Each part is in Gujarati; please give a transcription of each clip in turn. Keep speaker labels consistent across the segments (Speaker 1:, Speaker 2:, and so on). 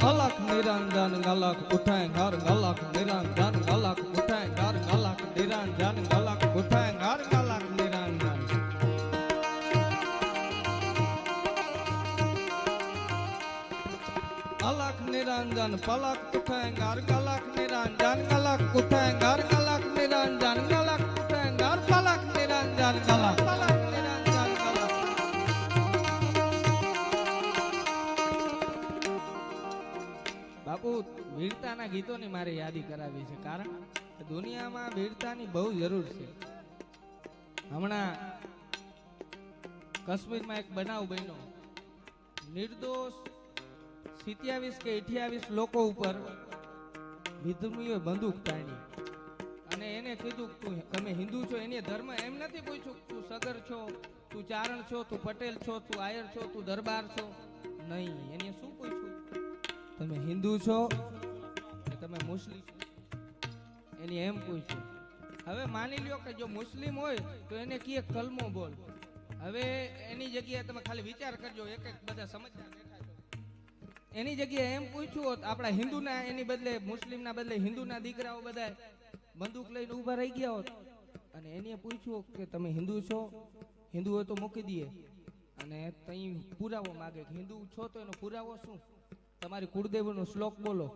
Speaker 1: ngalak niranjan ngalak uthae ngar ngalak niranjan ngalak uthae ngar ngalak niranjan ngalak uthae ngar ngalak niranjan alak niranjan palak uthae ngar ngalak niranjan ngalak uthae ngar ngalak niranjan ngalak uthae ngar palak niranjan ngalak બાપુ, વીરતાના ગીતોની મારે યાદી કરાવી છે. કારણ દુનિયામાં વીરતાની બહુ જરૂર છે. હમણાં કાશ્મીરમાં એક બનાવ બન્યો. નિર્દોષ સિત્યાવીસ કે અઠ્યાવીસ લોકો ઉપર વિધર્મીઓએ બંદૂક તાણી. અને એને કીધું, તું તમે હિન્દુ છો, એને ધર્મ એમ નથી પૂછ્યું. તું સગર છો, તું ચારણ છો, તું પટેલ છો, તું આયર છો, તું દરબાર છો. નહીં, એને શું પૂછ્યું? તમે હિન્દુ છો કે તમે મુસ્લિમ છો? એની એમ પૂછ્યું હવે માની લ્યો કે જો મુસ્લિમ હોય તો એને કીએ કલમો બોલ. હવે એની જગ્યાએ તમે ખાલી વિચાર કરજો, એક એક બધા સમજતા એની જગ્યાએ એમ પૂછ્યું હોત, આપણા હિન્દુના એની બદલે, મુસ્લિમના બદલે હિન્દુના દીકરાઓ બધા બંદૂક લઈને ઊભા રહી ગયા હોત. અને એને પૂછ્યું કે તમે હિન્દુ છો? હિન્દુ હોય તો મૂકી દઈએ. અને તઈ પુરાવો માગે કે હિન્દુ છો તો એનો પુરાવો શું? તમારી કુળદેવનો શ્લોક બોલો.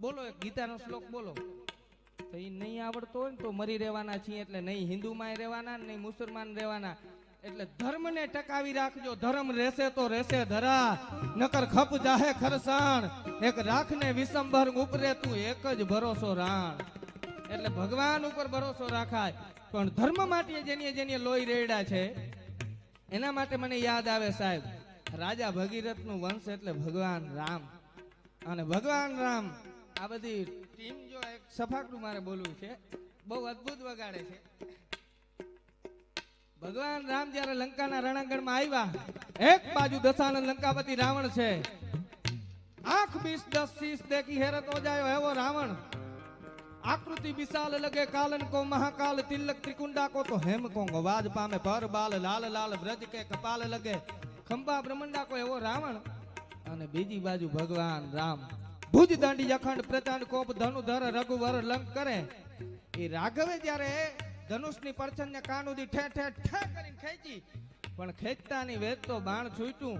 Speaker 1: બોલો એક ગીતાનો શ્લોક બોલો. તો એ નહીં આવડતો હોય ને તો મરી રહેવાના છીએ એટલે નહીં હિન્દુમાં રહેવાના, નહીં મુસલમાન રહેવાના. એટલે ધર્મને ટકાવી રાખજો. ધર્મ રહેશે તો રહેશે ધરા. નકર ખપ જાહે ખરસાણ. એક રાખને વિસંભર ઉપરે તું એક જ ભરોસો રાણ. એટલે ભગવાન ઉપર ભરોસો રાખાય. પણ ધર્મ માટે જેની જેની લોહી રેડા છે, એના માટે મને યાદ આવે સાહેબ. રાજા ભગીરથનું વંશ એટલે ભગવાન રામ. અને ભગવાન રામ, આ બધી ટીમ જો એક સફાકડું મારે બોલવું છે, બહુ અદ્ભુત વગાડે છે. ભગવાન રામ જ્યારે લંકાના રણાંગણમાં આવ્યા, એક બાજુ દશાનંદ લંકાપતિ રાવણ છે. આંખ બીસ દસ શીશ દેખી હેરત હો જાયો એવો રાવણ. આકૃતિ વિશાલ લગે કાલન કો મહાકાલ, તિલક ત્રિકુંડા કો તો હેમ કો અવાજ પામે પર બાલ, લાલ લાલ વ્રજ કે કપાલ લગે. ખંભા બ્રહ્મંડા કો એવો રાવણ. અને બીજી બાજુ ભગવાન રામ. ભુજ દાંડી અખંડ પ્રચંડ કોપ ધનુધર રઘુવર લંક કરે. એ રાઘવે જ્યારે ધનુષની પરછનને કાન ઉધી ઠે ઠે ઠે કરીને ખેંચી, પણ ખેંચતાની વેદ તો બાણ છૂટ્યું.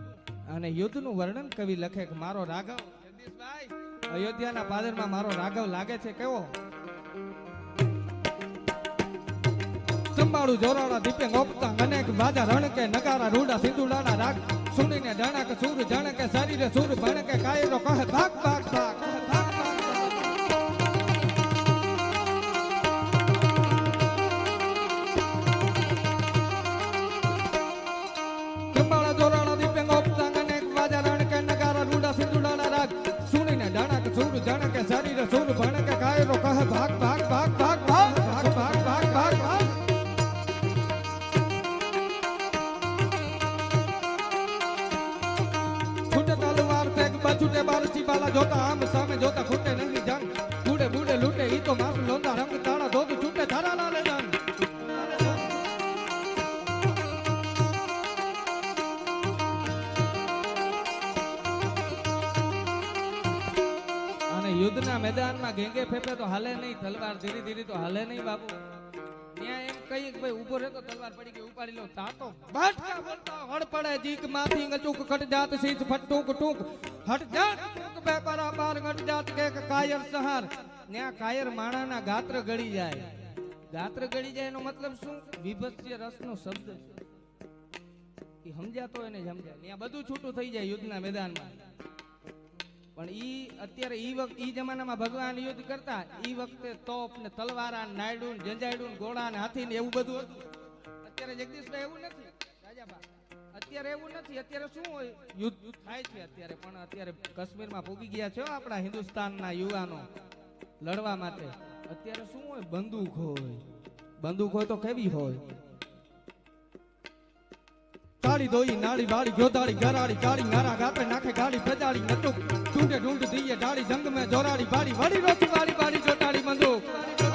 Speaker 1: અને યુદ્ધનું વર્ણન કવિ લખે કે મારો રાઘવ, જગદીશભાઈ, અયોધ્યાના પાદરમાં મારો રાઘવ લાગે છે કેવો? સંભાળું જોરાડા દીપે ગોપતા અનેક બાજા રણકે, નગારા, રૂડા, સિંધુડાના રાગ સુણી ને જાણા કે સૂર, જાણે કે સારી રે કે કાયરો, કહે ભાગ ભાગ ભાગ સુર જાણે કે સારી રે સુર ભણ કે કાયરો, કહે ભાગ ભાગ ઘેંગે ફેફે તો હાલે નહીં, તલવાર ધીરે ધીરે તો હાલે નહીં બાપુ ત્યાં એમ કઈ ભાઈ ભાઈ રહે રહેતો તલવાર પડી ગઈ, ઉપાડી લો તા તો બાટકા બોલતા હળ પડે જીક માથી ગચુક ખટ જાત સીત ફટુક ટુક. હટ જાત ટુક બે પરા બાર ગટ જાત કે કાયર સહાર. ત્યાં કાયર માણાના ગાત્ર ગળી જાય. ગાત્ર ગળી જાય એનો મતલબ શું? વિભત્સ્ય રસનો શબ્દ છે. એ સમજાતો એને સમજાય. ત્યાં બધું છૂટું થઈ જાય યુદ્ધના મેદાનમાં. પણ ઈ અત્યારે ઈ વખત ઈ જમાનામાં ભગવાન યુદ્ધ કરતા, ઈ વખતે તોપ ને તલવારા નાયડુ ને જંજાયડુ ને ઘોડા ને હાથી ને એવું બધું હતું. અત્યારે જગદીશભાઈ એવું નથી. રાજાબા અત્યારે એવું નથી. અત્યારે શું હોય? યુદ્ધ થાય છે અત્યારે, પણ અત્યારે કાશ્મીરમાં ભૂગી ગયા છે આપણા હિન્દુસ્તાનના યુવાનો લડવા માટે. અત્યારે શું હોય? બંદૂક હોય. બંદૂક હોય તો કેવી હોય? કાળી દોઈ નાળી વાળી ગોદાળી ગરાળી કાળી નારા ગાપે નાખે, ગાળી પ્રજાળી નટુક ટૂંડે ઢૂંઢ દઈએ, ડાળી જંગ મેં જોરાળી, બાળી, વળી રોટી વાળી, બાળી જોટાળી બંદૂક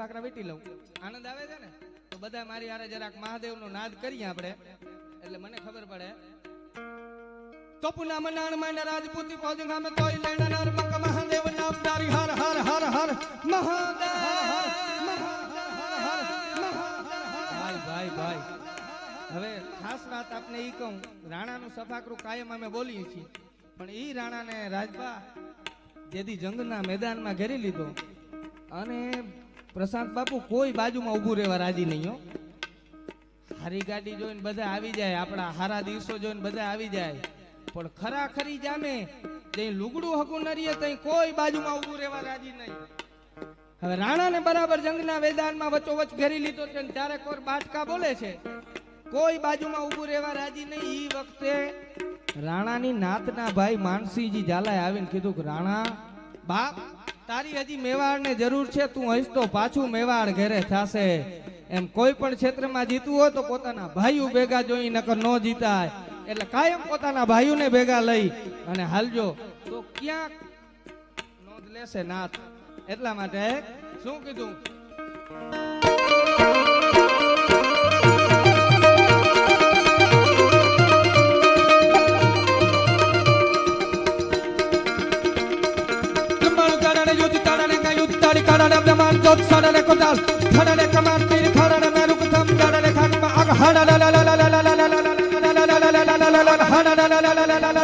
Speaker 1: નકર વેટી લઉં. આનંદ આવે છે ને? તો બધા મારી હારે જરાક મહાદેવનો નાદ કરીએ આપણે. એટલે મને ખબર પડે. કપુના મનાણ માંડ રાજપૂતી ફૌજ સામે કોઈ લેણા નાર મંગ મહાદેવ નામ તારી હર હર હર હર, મહાદેવ! ભાઈ ભાઈ હવે ખાસ વાત આપને એ કહું, રાણાનું સફાકરું કાયમ અમે બોલીએ છીએ. પણ એ રાણાને રાજભા જેથી જંગના મેદાનમાં ઘેરી લીધો. અને પ્રશાંત બાપુ, કોઈ બાજુમાં ઊભું રહેવા રાજી નહીં હો. હારી ગાડી જોઈને બધા આવી જાય, આપણા હારા દિવસો જોઈને બધા આવી જાય. પણ ખરાખરી જામે જે લુગડું હકું નરીએ તઈ કોઈ બાજુમાં ઊભું રહેવા રાજી નહીં. હવે રાણાને બરાબર જંગના મેદાનમાં વચોવચ ઘેરી લીધો છે ને ત્યારે કોર બાટકા બોલે છે, કોઈ બાજુમાં ઊભું રહેવા રાજી નહીં. ઈ વખતે રાણાની નાતના ભાઈ માનસિંહજી ઝાલાએ આવીને કીધું કે, રાણા, બાપ તારી હજી મેવાડને જરૂર છે, તું હઈશ તો પાછું મેવાડ ઘેરે થાશે. એમ કોઈ પણ ક્ષેત્રમાં જીતવું હોય તો પોતાના ભાઈઓ ભેગા જોઈ, નકર ન જીતાય. એટલે કાયમ પોતાના ભાઈઓને ભેગા લઈ અને હાલજો. તો ક્યાંક નોંધ લેશે નાથ. એટલા માટે શું કીધું? ha la la la la la la la la la la la la la la la la